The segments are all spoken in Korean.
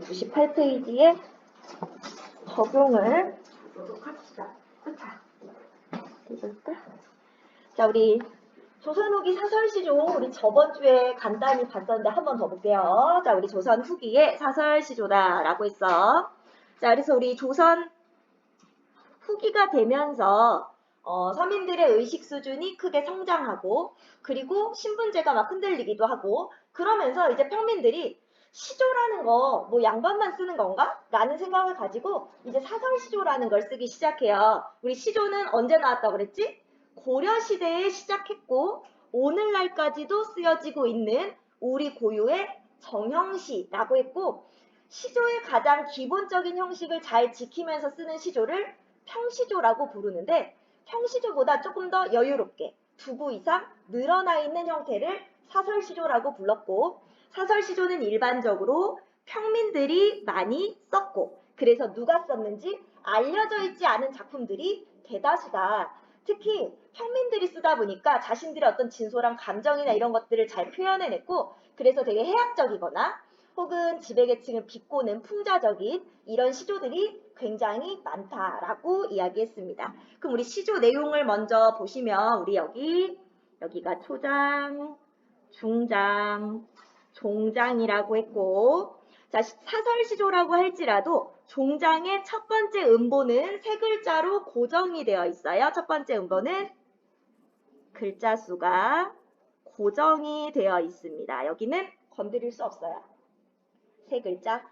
98페이지에 적용을 보도록 합시다. 자, 읽을까? 자, 우리 조선 후기 사설 시조 우리 저번 주에 간단히 봤었는데 한 번 더 볼게요. 자, 우리 조선 후기의 사설 시조다라고 했어. 자, 그래서 우리 조선 후기가 되면서 어, 서민들의 의식 수준이 크게 성장하고 그리고 신분제가 막 흔들리기도 하고 그러면서 이제 평민들이 시조라는 거 뭐 양반만 쓰는 건가? 라는 생각을 가지고 이제 사설 시조라는 걸 쓰기 시작해요. 우리 시조는 언제 나왔다고 그랬지? 고려 시대에 시작했고 오늘날까지도 쓰여지고 있는 우리 고유의 정형시라고 했고 시조의 가장 기본적인 형식을 잘 지키면서 쓰는 시조를 평시조라고 부르는데 평시조보다 조금 더 여유롭게 두 부 이상 늘어나 있는 형태를 사설시조라고 불렀고 사설시조는 일반적으로 평민들이 많이 썼고 그래서 누가 썼는지 알려져 있지 않은 작품들이 대다수다. 특히 평민들이 쓰다 보니까 자신들의 어떤 진솔한 감정이나 이런 것들을 잘 표현해냈고 그래서 되게 해학적이거나 혹은 지배계층을 비꼬는 풍자적인 이런 시조들이 굉장히 많다라고 이야기했습니다. 그럼 우리 시조 내용을 먼저 보시면 우리 여기 여기가 초장, 중장, 종장이라고 했고 자 사설 시조라고 할지라도 종장의 첫 번째 음보는 세 글자로 고정이 되어 있어요. 첫 번째 음보는 글자 수가 고정이 되어 있습니다. 여기는 건드릴 수 없어요. 세 글자.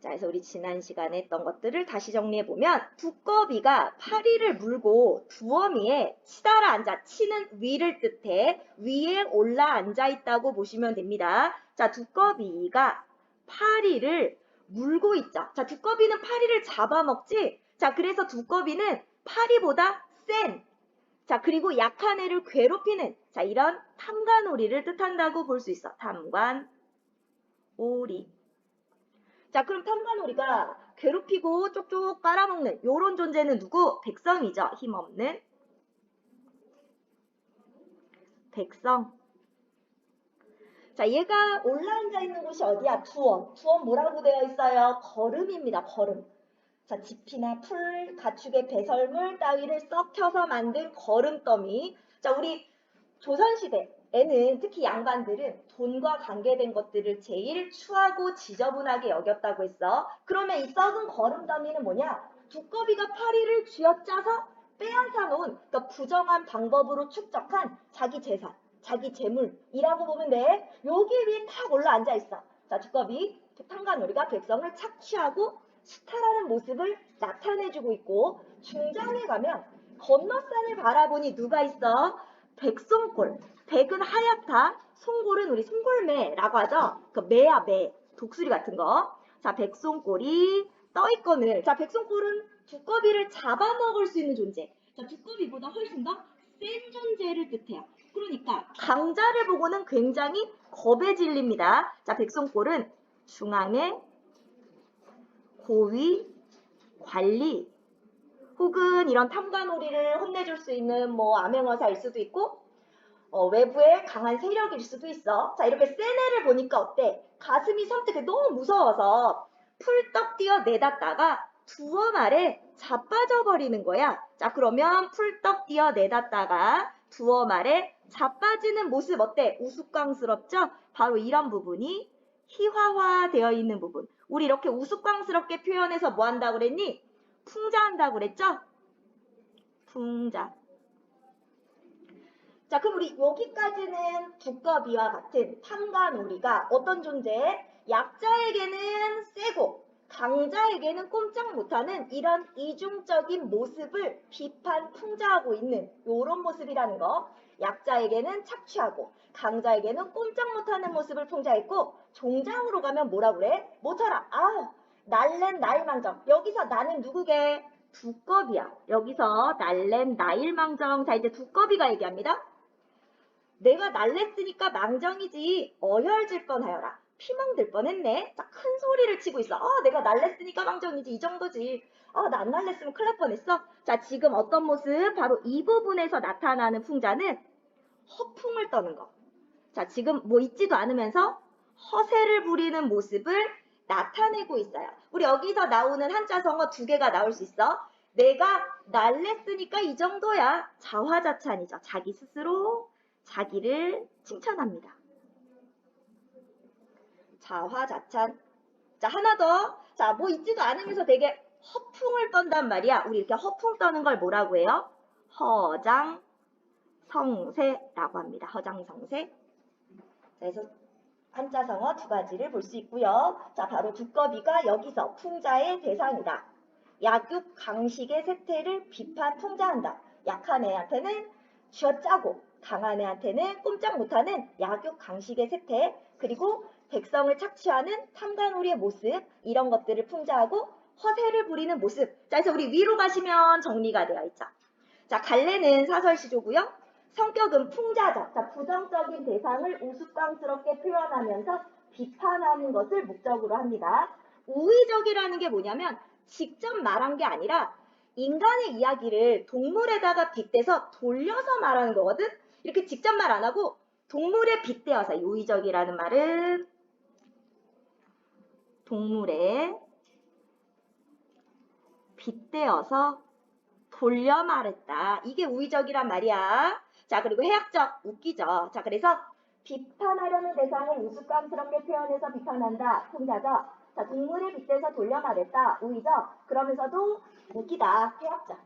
자, 그래서 우리 지난 시간에 했던 것들을 다시 정리해 보면 두꺼비가 파리를 물고 두어미에 치달아 앉아 치는 위를 뜻해 위에 올라 앉아 있다고 보시면 됩니다. 자, 두꺼비가 파리를 물고 있죠. 자, 두꺼비는 파리를 잡아먹지. 자, 그래서 두꺼비는 파리보다 센. 자, 그리고 약한 애를 괴롭히는. 자, 이런 탐관오리를 뜻한다고 볼 수 있어. 탐관, 오리. 자, 그럼 탐관오리가 괴롭히고 쪽쪽 빨아먹는 요런 존재는 누구? 백성이죠. 힘없는 백성. 자, 얘가 올라앉아 있는 곳이 어디야? 두엄. 두엄 뭐라고 되어 있어요? 거름입니다. 거름. 자, 지피나 풀, 가축의 배설물 따위를 썩혀서 만든 거름더미. 자, 우리 조선시대 에는 특히 양반들은 돈과 관계된 것들을 제일 추하고 지저분하게 여겼다고 했어. 그러면 이 썩은 거름더미는 뭐냐? 두꺼비가 파리를 쥐어짜서 빼앗아 놓은 그러니까 부정한 방법으로 축적한 자기 재산, 자기 재물이라고 보면 돼. 여기 위에 탁 올라 앉아 있어. 자, 두꺼비 탕간오리가 백성을 착취하고 수탈하는 모습을 나타내주고 있고 중장에 가면 건너산을 바라보니 누가 있어? 백송골. 백은 하얗다. 송골은 우리 송골매라고 하죠. 그 매야 매. 독수리 같은 거. 자, 백송골이 떠 있거늘. 자, 백송골은 두꺼비를 잡아먹을 수 있는 존재. 자, 두꺼비보다 훨씬 더 센 존재를 뜻해요. 그러니까 강자를 보고는 굉장히 겁에 질립니다. 자, 백송골은 중앙에 고위, 관리, 혹은 이런 탐관오리를 혼내줄 수 있는 뭐 암행어사일 수도 있고 어, 외부의 강한 세력일 수도 있어. 자 이렇게 센 애를 보니까 어때? 가슴이 섬뜩해 너무 무서워서 풀떡 뛰어 내닫다가 두엄 아래 자빠져 버리는 거야. 자 그러면 풀떡 뛰어 내닫다가 두엄 아래 자빠지는 모습 어때? 우스꽝스럽죠? 바로 이런 부분이 희화화 되어 있는 부분. 우리 이렇게 우스꽝스럽게 표현해서 뭐 한다고 그랬니? 풍자한다고 그랬죠? 풍자. 자, 그럼 우리 여기까지는 두꺼비와 같은 탐관오리가 어떤 존재? 약자에게는 세고 강자에게는 꼼짝 못하는 이런 이중적인 모습을 비판 풍자하고 있는 이런 모습이라는 거. 약자에게는 착취하고 강자에게는 꼼짝 못하는 모습을 풍자했고 종장으로 가면 뭐라 그래? 못하라. 아, 날랜 나일망정. 여기서 나는 누구게? 두꺼비야. 여기서 날랜 나일망정. 자, 이제 두꺼비가 얘기합니다. 내가 날랬으니까 망정이지. 어혈질 뻔하여라. 피멍들 뻔했네. 자, 큰 소리를 치고 있어. 아, 내가 날랬으니까 망정이지. 이 정도지. 아, 나안 날랬으면 큰일 날 뻔했어. 자, 지금 어떤 모습? 바로 이 부분에서 나타나는 풍자는 허풍을 떠는 거. 자, 지금 뭐 있지도 않으면서 허세를 부리는 모습을 나타내고 있어요. 우리 여기서 나오는 한자성어 두 개가 나올 수 있어. 내가 날랬으니까 이 정도야. 자화자찬이죠. 자기 스스로 자기를 칭찬합니다. 자화자찬. 자, 하나 더. 자, 뭐 있지도 않으면서 되게 허풍을 떤단 말이야. 우리 이렇게 허풍 떠는 걸 뭐라고 해요? 허장 성세라고 합니다. 허장성세. 그래서 한자성어 두 가지를 볼 수 있고요. 자, 바로 두꺼비가 여기서 풍자의 대상이다. 약육 강식의 세태를 비판 풍자한다. 약한 애한테는 쥐어짜고 강한 애한테는 꼼짝 못하는 약육 강식의 세태 그리고 백성을 착취하는 탐관오리의 모습 이런 것들을 풍자하고 허세를 부리는 모습. 자, 그래서 우리 위로 가시면 정리가 되어 있죠. 자, 갈래는 사설시조고요. 성격은 풍자적, 자, 부정적인 대상을 우스꽝스럽게 표현하면서 비판하는 것을 목적으로 합니다. 우의적이라는 게 뭐냐면 직접 말한 게 아니라 인간의 이야기를 동물에다가 빗대서 돌려서 말하는 거거든? 이렇게 직접 말 안 하고 동물에 빗대어서 이 우의적이라는 말은 동물에 빗대어서 돌려 말했다. 이게 우의적이란 말이야. 자, 그리고 해학적, 웃기죠. 자, 그래서 비판하려는 대상을 우스꽝스럽게 표현해서 비판한다. 풍자적. 자, 동물에 빗대서 돌려 말했다. 우의적. 그러면서도 웃기다. 해학적.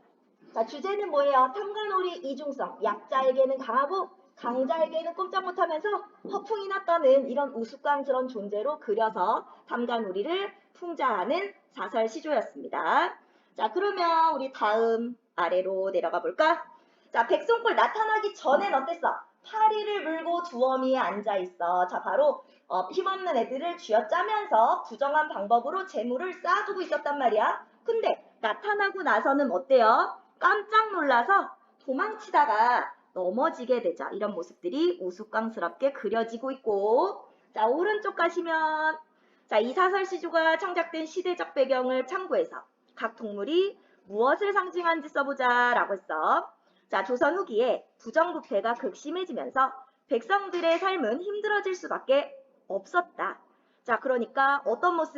자, 주제는 뭐예요? 탐관오리 이중성. 약자에게는 강하고 강자에게는 꼼짝 못하면서 허풍이 났다는 이런 우스꽝스러운 존재로 그려서 탐관오리를 풍자하는 사설 시조였습니다. 자, 그러면 우리 다음 아래로 내려가 볼까? 자, 백송골 나타나기 전엔 어땠어? 파리를 물고 두어미에 앉아 있어. 자, 바로 어, 힘없는 애들을 쥐어짜면서 부정한 방법으로 재물을 쌓아두고 있었단 말이야. 근데 나타나고 나서는 어때요? 깜짝 놀라서 도망치다가 넘어지게 되죠. 이런 모습들이 우스꽝스럽게 그려지고 있고 자, 오른쪽 가시면 자, 이 사설 시조가 창작된 시대적 배경을 참고해서 각 동물이 무엇을 상징하는지 써보자 라고 했어. 자, 조선 후기에 부정부패가 극심해지면서 백성들의 삶은 힘들어질 수밖에 없었다. 자, 그러니까 어떤 모습?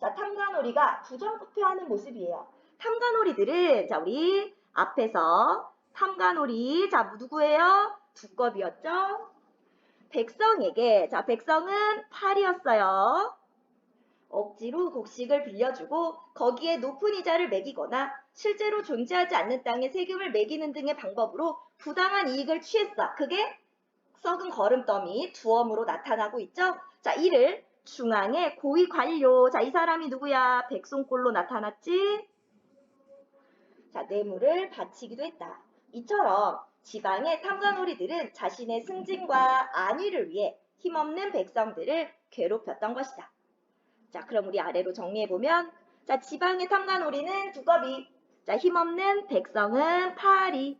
자, 탐관오리가 부정부패하는 모습이에요. 탐관오리들은 자, 우리 앞에서 탐관오리 자, 누구예요? 두꺼비였죠? 백성에게 자, 백성은 팔이었어요. 억지로 곡식을 빌려주고 거기에 높은 이자를 매기거나 실제로 존재하지 않는 땅에 세금을 매기는 등의 방법으로 부당한 이익을 취했어. 그게 썩은 거름더미 두엄으로 나타나고 있죠. 자, 이를 중앙의 고위 관료. 자, 이 사람이 누구야? 백송꼴로 나타났지? 자, 뇌물을 바치기도 했다. 이처럼 지방의 탐관오리들은 자신의 승진과 안위를 위해 힘없는 백성들을 괴롭혔던 것이다. 자, 그럼 우리 아래로 정리해보면, 자, 지방의 탐관오리는 두꺼비, 자, 힘없는 백성은 파리,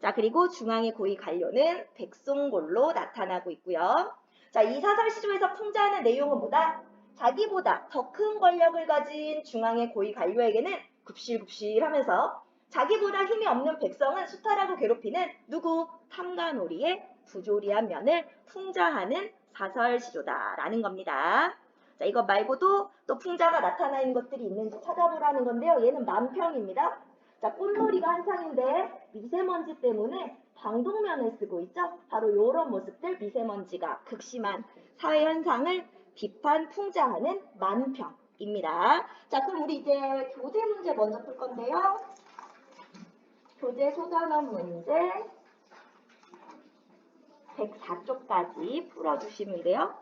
자, 그리고 중앙의 고위 관료는 백송골로 나타나고 있고요. 자, 이 사설 시조에서 풍자하는 내용은 뭐다? 자기보다 더 큰 권력을 가진 중앙의 고위 관료에게는 굽실굽실 하면서 자기보다 힘이 없는 백성은 수탈하고 괴롭히는 누구? 탐관오리의 부조리한 면을 풍자하는 사설 시조다라는 겁니다. 자, 이거 말고도 또 풍자가 나타나 있는 것들이 있는지 찾아보라는 건데요. 얘는 만평입니다. 자, 꽃놀이가 한창인데 미세먼지 때문에 방독면을 쓰고 있죠. 바로 이런 모습들 미세먼지가 극심한 사회 현상을 비판 풍자하는 만평입니다. 자, 그럼 우리 이제 교재 문제 먼저 풀 건데요. 교재 소단원 문제 104쪽까지 풀어주시면 돼요.